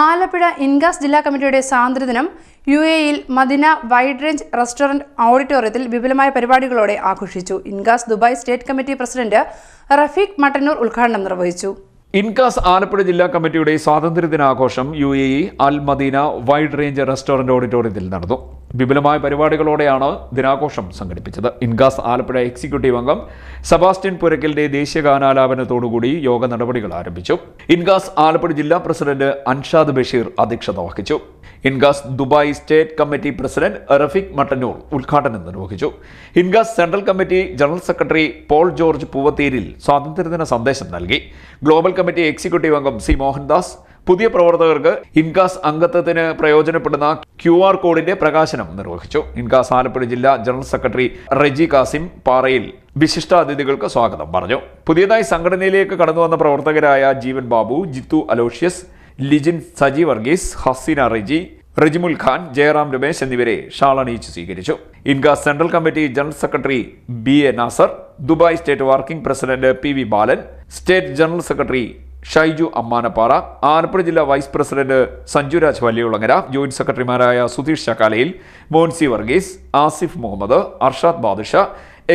ആലപ്പുഴ ഇൻഗാസ് ജില്ലാ കമ്മിറ്റിയുടെ സ്വാതന്ത്ര്യദിനം യു എയിൽ മദിന വൈഡ് റേഞ്ച് റെസ്റ്റോറന്റ് ഓഡിറ്റോറിയത്തിൽ വിപുലമായ പരിപാടികളോടെ ആഘോഷിച്ചു. INCAS Dubai state committee president Rafeeq Mattannur ഉദ്ഘാടനം നിർവഹിച്ചു. ഇൻകാസ് ആലപ്പുഴ ജില്ലാ കമ്മിറ്റിയുടെ സ്വാതന്ത്ര്യദിനാഘോഷം U A E Al Madina wide range restaurant ഓഡിറ്റോറിയത്തിൽ നടന്നു. വിപുലമായ പരിപാടികളോടെയാണ് ദിനാഘോഷം സംഘടിപ്പിച്ചത്. ഇൻഗാസ് ആലപ്പുഴ എക്സിക്യൂട്ടീവ് അംഗം സെബാസ്റ്റ്യൻ പുരക്കലിന്റെ ദേശീയ ഗാനാലാപനത്തോടുകൂടി യോഗ നടപടികൾ ആരംഭിച്ചു. ഇൻഗാസ് ആലപ്പുഴ ജില്ലാ പ്രസിഡന്റ് അൻഷാദ് ബഷീർ അധ്യക്ഷത വഹിച്ചു. INCAS Dubai state committee president Rafeeq Mattannur ഉദ്ഘാടനം നിർവഹിച്ചു. INCAS central committee general secretary Paul George Poovatheril സ്വാതന്ത്ര്യദിന സന്ദേശം നൽകി. ഗ്ലോബൽ കമ്മിറ്റി എക്സിക്യൂട്ടീവ് അംഗം സി മോഹൻദാസ് പുതിയ പ്രവർത്തകർക്ക് ഇൻകാസ് അംഗത്വത്തിന് പ്രയോജനപ്പെടുന്ന ക്യു ആർ കോഡിന്റെ പ്രകാശനം നിർവഹിച്ചു. ഇൻകാസ് ആലപ്പുഴ ജില്ലാ ജനറൽ സെക്രട്ടറി റെജി കാസിം പാറയിൽ വിശിഷ്ടാതിഥികൾക്ക് സ്വാഗതം പറഞ്ഞു. പുതിയതായി സംഘടനയിലേക്ക് കടന്നുവന്ന പ്രവർത്തകരായ ജീവൻ ബാബു ജിത്തു അലോഷ്യസ് ലിജിൻ സജി വർഗീസ് ഹസീന റെജി റജിമുൽ ഖാൻ ജയറാം രമേശ് എന്നിവരെ ഷാളണിയിച്ച് സ്വീകരിച്ചു. INCAS central committee general secretary B A Nasar Dubai state working president P V Balan state general secretary Shaiju Ammanappara Alappuzha ജില്ലാ vice president Sanjuraj Valliyulangara joint സെക്രട്ടറിമാരായ സുധീഷ് ചക്കാലയിൽ മോൻസി വർഗീസ് ആസിഫ് മുഹമ്മദ് അർഷാദ് ബാദുഷ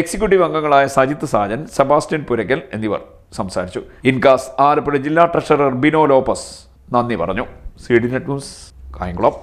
എക്സിക്യൂട്ടീവ് അംഗങ്ങളായ സജിത്ത് സാജൻ സെബാസ്റ്റ്യൻ പുരക്കൽ എന്നിവർ സംസാരിച്ചു. ഇൻകാസ് ആലപ്പുഴ ജില്ലാ ട്രഷറർ ബിനോ ലോപ്പസ് നന്ദി പറഞ്ഞു. C D net news Kayamkulam.